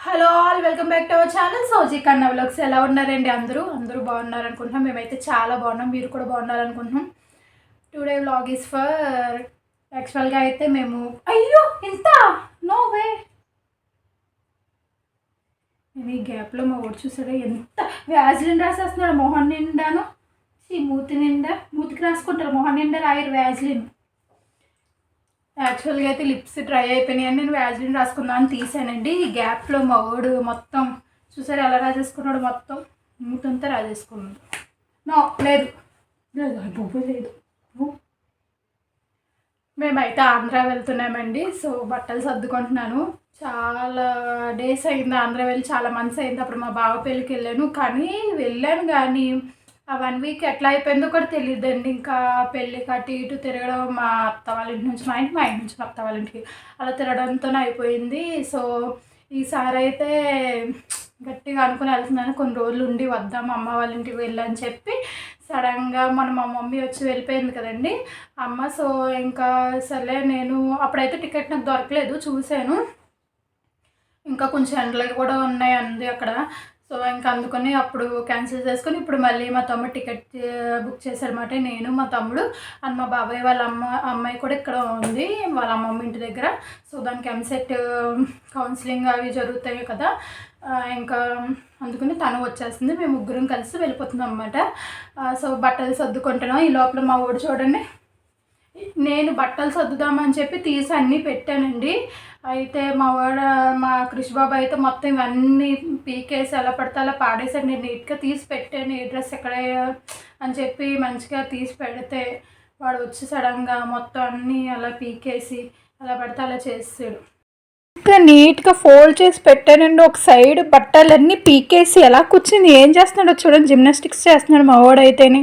Hello all welcome back to our channel Sowji Kanna vlogs ఎలా ఉన్నారండి అందరూ? అందరూ బాగున్నారు అనుకుంటున్నాం మేమైతే చాలా బాగున్నాం. మీరు కూడా బాగున్నారు అనుకుంటున్నాం టుడే వ్లాగ్ ఈస్ ఫర్ యాక్చువల్గా అయితే మేము అయ్యో! ఇంత? నో వే నేను ఈ గ్యాప్లో మా ఊరు చూసాడే? ఎంత వ్యాజ్లిన్ రాసేస్తున్నాడు. మొహన్ నిండాను. ఈ మూతి నిండా. మూతికి రాసుకుంటారు. మొహన్ నిండా రాయరు వ్యాజ్లిన్ యాక్చువల్గా అయితే లిప్స్ డ్రై అయిపోయినాయి అని నేను వ్యాజ్లిన్ రాసుకుందామని తీసానండి. ఈ గ్యాప్లో మా వాడు మొత్తం చూసారు ఎలా రాసేసుకున్నాడు మొత్తం? మూటంతా రాసేసుకున్నాడు. నో లేదు. లేదు బొబ్బు లేదు. మేమైతే ఆంధ్ర వెళ్తున్నామండి సో బట్టలు సర్దుకుంటున్నాను. చాలా డేస్ అయింది ఆంధ్ర వెళ్ళి చాలా మంత్స్ అయింది. అప్పుడు మా బావ పెళ్ళికి వెళ్ళాను కానీ వెళ్ళాను కానీ ఆ వన్ వీక్ ఎట్లా అయిపోయిందో కూడా తెలియదండి ఇంకా పెళ్ళికి అటు ఇటు తిరగడం మా అత్త వాళ్ళ ఇంటి నుంచి మా ఇంటి మా ఇంటి నుంచి మా అత్త వాళ్ళ ఇంటికి అలా తిరగడంతోనే అయిపోయింది. సో ఈసారి అయితే గట్టిగా అనుకుని వెళ్తున్నాను. కొన్ని రోజులు ఉండి వద్దాం అమ్మ వాళ్ళ ఇంటికి వెళ్ళని చెప్పి సడన్గా మన మా మమ్మీ వచ్చి వెళ్ళిపోయింది కదండి. అమ్మ సో ఇంకా సరే నేను అప్పుడైతే టికెట్ నాకు దొరకలేదు చూశాను. ఇంకా కొంచెం ఎండలు కూడా ఉన్నాయి అంది అక్కడ. సో ఇంకా అందుకని అప్పుడు క్యాన్సిల్ చేసుకొని ఇప్పుడు మళ్ళీ మా తమ్ముడు టికెట్ బుక్ చేశారన్నమాట. నేను మా తమ్ముడు అండ్ మా బాబాయ్ వాళ్ళ అమ్మ అమ్మాయి కూడా ఇక్కడ ఉంది వాళ్ళ అమ్మమ్మ ఇంటి దగ్గర. సో దానికి ఎంసెట్ కౌన్సిలింగ్ అవి జరుగుతాయి కదా. ఇంకా అందుకని తను వచ్చేస్తుంది. మేము ముగ్గురం కలిసి వెళ్ళిపోతున్నాం అనమాట సో బట్టలు సర్దుకుంటున్నాం. ఈ లోపల మా ఊడు చూడండి. నేను బట్టలు సర్దుదామని చెప్పి తీసి అన్నీ పెట్టానండి. అయితే మా వాడ మా కృషి బాబు అయితే మొత్తం ఇవన్నీ పీకేసి ఎలా పడితే అలా పాడేసాడు నేను నీట్గా తీసి పెట్టాను. ఈ డ్రెస్ ఎక్కడ అని చెప్పి మంచిగా తీసి పెడితే వాడు వచ్చి సడన్గా మొత్తం అన్నీ అలా పీకేసి అలా పడితే అలా చేసాడు ఇంకా నీట్గా ఫోల్డ్ చేసి పెట్టానండి. ఒక సైడ్ బట్టలన్నీ పీకేసి ఎలా కూర్చుని ఏం చేస్తున్నాడో చూడండి. జిమ్నాస్టిక్స్ చేస్తున్నాడు మా వాడైతేనే.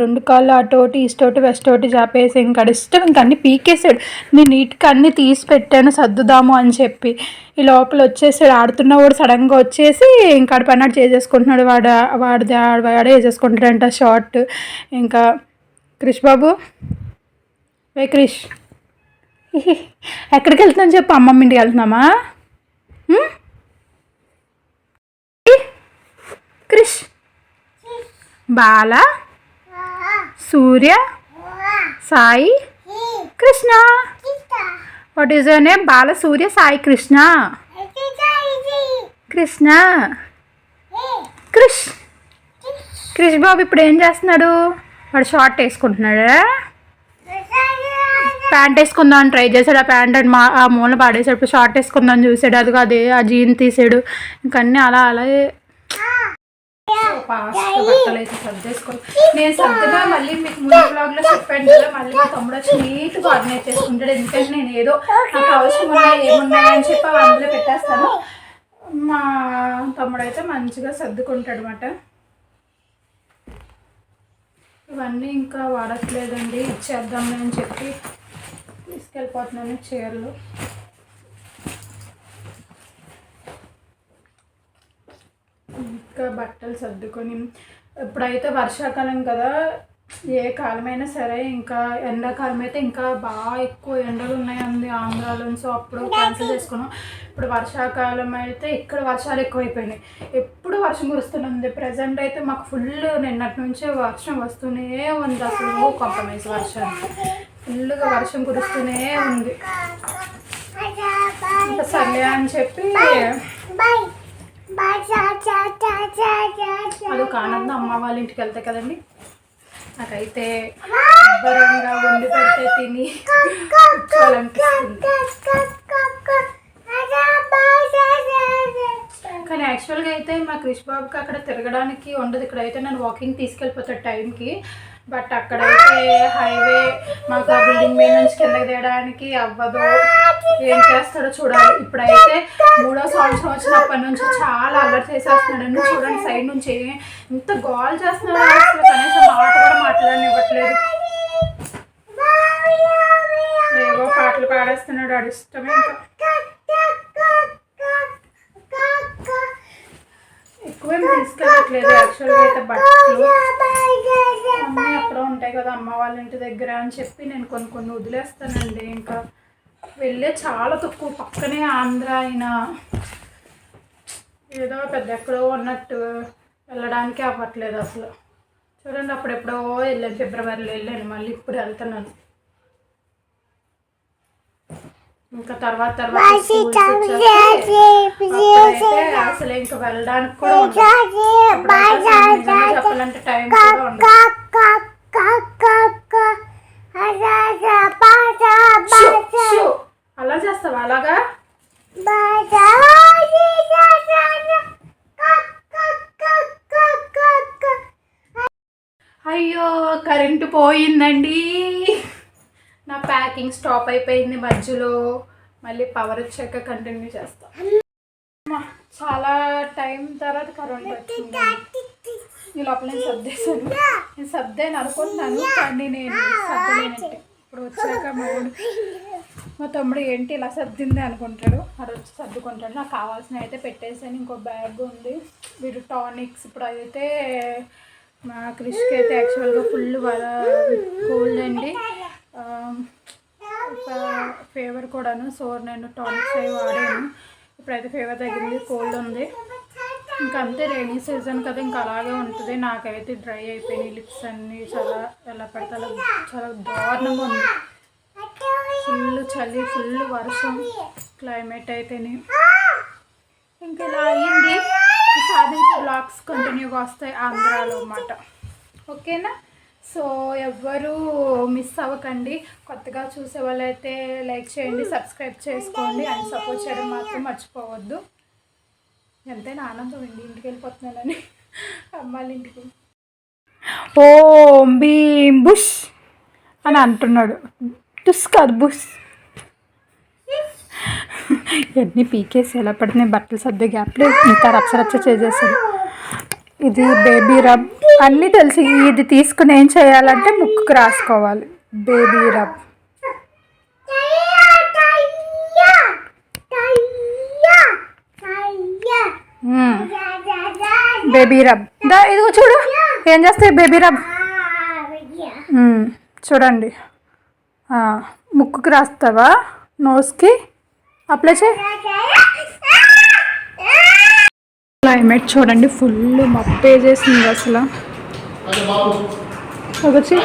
రెండు కాళ్ళు అటోటి ఇష్టోటి వెస్టోటి చాపేసి ఇంకా ఇష్టం ఇంకా అన్ని పీకేసాడు. నేను నీట్గా అన్ని తీసి పెట్టాను సర్దుదాము అని చెప్పి. ఈ లోపల వచ్చేసాడు ఆడుతున్న వాడు సడన్గా వచ్చేసి ఇంకా ఆడ పని ఆడు చేసేసుకుంటున్నాడు. వాడు వాడిది వాడే వేసేసుకుంటాడంట షార్ట్. ఇంకా క్రిష్ బాబు. వే క్రిష్. ఎక్కడికి వెళ్తున్నాం చెప్పు అమ్మమ్మ ఇంటికి వెళ్తున్నామా? Krish. Bala? Surya Sai Krishna. What is your name Bala Surya Sai Krishna. Krishna. Krish Krish బాబు ఇప్పుడు ఏం చేస్తున్నాడు? వాడు షార్ట్ వేసుకుంటున్నాడా? ప్యాంట్ వేసుకుందాం అని ట్రై చేశాడు. ఆ ప్యాంట్ అని మా ఆ మూల పాడేసాడు ఇప్పుడు షార్ట్ వేసుకుందాం చూసాడు. అది అదే ఆ జీన్ తీసాడు. ఇంకన్నీ అలా అలా ఫాస్ట్ బట్టలు అయితే సర్దేసుకోవాలి నేను సర్దుగా మళ్ళీ మీకు ముందు బ్లాగ్లో చెప్పాను కదా మళ్ళీ మా తమ్ముడు వచ్చి నీట్గా ఆర్గనైజ్ చేసుకుంటాడు. ఎందుకంటే నేను ఏదో నాకు అవసరం ఉన్నాయి ఏమున్నాయి అని చెప్పి అందులో పెట్టేస్తాను. మా తమ్ముడు అయితే మంచిగా సర్దుకుంటాడు అనమాట ఇవన్నీ ఇంకా వాడట్లేదండి. ఇచ్చేద్దాం అని చెప్పి తీసుకెళ్ళిపోతున్నాను చీరలు. ఇంకా బట్టలు సర్దుకొని ఇప్పుడైతే వర్షాకాలం కదా ఏ కాలమైనా సరే ఇంకా ఎండాకాలం అయితే ఇంకా బాగా ఎక్కువ ఎండలు ఉన్నాయండి ఆంధ్రాలో. సో అప్పుడు క్యాన్సిల్ చేసుకున్నాం. ఇప్పుడు వర్షాకాలం అయితే ఇక్కడ వర్షాలు ఎక్కువైపోయినాయి. ఎప్పుడు వర్షం కురుస్తుంది ప్రజెంట్ అయితే మాకు ఫుల్ నిన్నటి నుంచే వర్షం వస్తూనే ఉంది అసలు. కాంప్రమైజ్ వర్షం. ఫుల్గా వర్షం కురుస్తూనే ఉంది. సర్లే అని చెప్పి అదొక ఆనందం అమ్మ వాళ్ళ ఇంటికి వెళ్తాయి కదండి. నాకైతే శుభ్రంగా వండి పెడితే తిని కూర్చోవాలనిపిస్తుంది. కానీ యాక్చువల్గా అయితే మా క్రిష్ బాబుకి అక్కడ తిరగడానికి ఉండదు. ఇక్కడైతే నన్ను నేను వాకింగ్ తీసుకెళ్ళిపోతాడు టైంకి బట్ అక్కడైతే హైవే మాకు ఆ బిల్డింగ్ మీద నుంచి కిందకి తీయడానికి అవ్వదు. ఏం చేస్తాడో చూడాలి. ఇప్పుడైతే మూడో సంవత్సరం వచ్చినప్పటి నుంచి చాలా అలర్ట్ చేసేస్తున్నాడు. చూడండి సైడ్ నుంచి ఇంత గోల్ చేస్తున్నాడు అసలు. కనీసం మాట కూడా మాట్లాడనివ్వట్లేదు. ఏవో పాటలు పాడేస్తున్నాడు. ఆడు ఇష్టమే ఎక్కువేం తీసుకెళ్ళట్లేదు. యాక్చువల్గా అయితే బట్టలు కదా అమ్మ వాళ్ళ ఇంటి దగ్గర అని చెప్పి నేను కొన్ని కొన్ని వదిలేస్తానండి. ఇంకా వెళ్ళే చాలా తక్కువ. పక్కనే ఆంధ్ర అయినా ఏదో పెద్ద ఎక్కడో ఉన్నట్టు వెళ్ళడానికి అవ్వట్లేదు అసలు. చూడండి అప్పుడు ఎప్పుడో వెళ్ళాను ఫిబ్రవరిలో వెళ్ళాను మళ్ళీ ఇప్పుడు వెళ్తున్నాను. ఇంకా తర్వాత తర్వాత అసలు ఇంకా వెళ్ళడానికి కూడా చెప్పాలంటే టైం కూడా ఉండదు. అలాగా? అయ్యో కరెంటు పోయిందండి. నా ప్యాకింగ్ స్టాప్ అయిపోయింది మధ్యలో. మళ్ళీ పవర్ వచ్చాక కంటిన్యూ చేస్తాం. చాలా టైం తర్వాత కరెంట్ వచ్చింది. ఈ లోపల నేను సర్దేశాను. నేను సర్దాను అనుకుంటున్నాను కానీ నేను సర్దలేనంటే. ఇప్పుడు వచ్చాక మా మా తమ్ముడు ఏంటి ఇలా సర్దింది అనుకుంటాడు. ఆ రోజు సర్దుకుంటాడు. నాకు కావాల్సిన అయితే పెట్టేసాను. ఇంకో బ్యాగ్ ఉంది. వీడు టానిక్స్. ఇప్పుడు అయితే మా క్రిష్కి అయితే యాక్చువల్గా ఫుల్ వర కోల్డ్ అండి. ఒక ఫీవర్ కూడాను. సో నేను టానిక్స్ అవి వాడాను. ఇప్పుడైతే ఫీవర్ తగ్గింది. కోల్డ్ ఉంది. ఇంకా అంతే రైనీ సీజన్ కదా. ఇంకా అలాగే ఉంటుంది. నాకైతే డ్రై అయిపోయినాయి. లిప్స్ అన్నీ చాలా ఎలా పడితే అలా చాలా దారుణంగా ఉంది. ఫుల్ చలి ఫుల్ వర్షం. క్లైమేట్ అయితేనే. ఇంకా ఇలా అయ్యింది. ఈసారి బ్లాగ్స్ కంటిన్యూగా వస్తాయి ఆంధ్రాలో అన్నమాట. ఓకేనా? సో ఎవ్వరూ మిస్ అవ్వకండి. కొత్తగా చూసే వాళ్ళైతే లైక్ చేయండి సబ్స్క్రైబ్ చేసుకోండి అండ్ సపోర్ట్ చేయడం మాత్రం మర్చిపోవద్దు. ఎంతైనా ఆనందం అండి ఇంటికి వెళ్ళిపోతున్నానని. అమ్మాళ్ళ ఇంటికి. ఓం భీం బుష్ అని అంటున్నాడు. టుస్ కాదు బుష్ ఎన్ని పీకేసి ఎలా పడినాయి బట్టలు సర్దే గ్యాప్లో ఇంకా రచ్చరచ్చ చేసేసాడు ఇది బేబీ రబ్ అన్నీ తెలిసి ఇది తీసుకుని ఏం చేయాలంటే ముక్కుకు రాసుకోవాలి. Baby rub. బేబీ రబ్ దా ఇదిగో చూడు. ఏం చేస్తాయి బేబీ రబ్ మ్మ్. చూడండి. ఆ, ముక్కుకి రాస్తావా? నోస్కి? అప్లై చే క్లైమేట్ చూడండి ఫుల్ మప్పేసేసింది అసలు. వచ్చి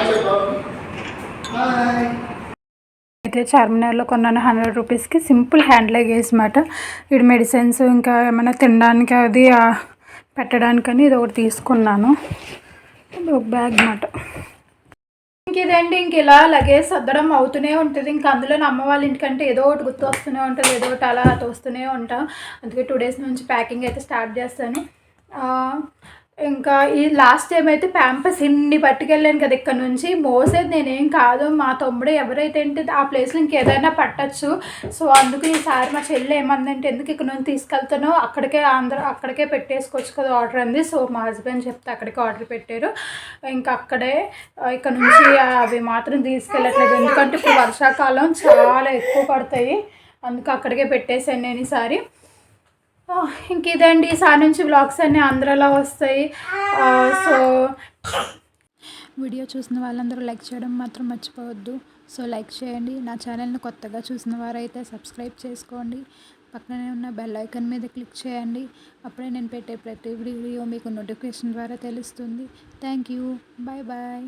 అయితే చార్మినార్లో కొన్నాను హండ్రెడ్ రూపీస్కి. సింపుల్ హ్యాండ్ లగేజ్ మాట మెడిసిన్స్ ఇంకా ఏమైనా తినడానికి అది పెట్టడానికని ఇది ఒకటి తీసుకున్నాను. ఇది ఒక బ్యాగ్ మాట ఇదండి ఇంక ఇలా లగేజ్ సర్దడం అవుతూనే ఉంటుంది. ఇంకా అందులో నా అమ్మ వాళ్ళ ఇంటికంటే ఏదో ఒకటి గుర్తు వస్తూనే ఉంటుంది. ఏదో ఒకటి అలా తోస్తూనే ఉంటాం. అందుకే టూ డేస్ నుంచి ప్యాకింగ్ అయితే స్టార్ట్ చేస్తాను. ఇంకా ఈ లాస్ట్ టైం అయితే ప్యాంపస్ ఇన్ని పట్టుకెళ్ళాను కదా ఇక్కడ నుంచి. మోసేది నేనేం కాదు. మా తమ్ముడు ఎవరైతే ఏంటి ఆ ప్లేస్లో ఇంకేదైనా పట్టచ్చు. సో అందుకు ఈసారి మా చెల్లి ఏమందంటే ఎందుకు ఇక్కడ నుంచి తీసుకెళ్తానో అక్కడికే ఆంధ్ర అక్కడికే పెట్టేసుకోవచ్చు కదా ఆర్డర్ అంది. సో మా హస్బెండ్ చెప్తే అక్కడికే ఆర్డర్ పెట్టారు. ఇంకా అక్కడే ఇక్కడ నుంచి అవి మాత్రం తీసుకెళ్ళట్లేదు. ఎందుకంటే ఇప్పుడు వర్షాకాలం చాలా ఎక్కువ పడతాయి. అందుకు అక్కడికే పెట్టేశాను నేను ఈసారి. ఇంక ఇదండి. ఈసారి నుంచి బ్లాగ్స్ అన్నీ ఆంధ్రాలో వస్తాయి. సో వీడియో చూసిన వాళ్ళందరూ లైక్ చేయడం మాత్రం మర్చిపోవద్దు. సో లైక్ చేయండి. నా ఛానల్ని కొత్తగా చూసిన వారైతే సబ్స్క్రైబ్ చేసుకోండి. పక్కనే ఉన్న బెల్ ఐకాన్ మీద క్లిక్ చేయండి. అప్పుడే నేను పెట్టే ప్రతి వీడియో మీకు నోటిఫికేషన్ ద్వారా తెలుస్తుంది. Thank you. Bye bye.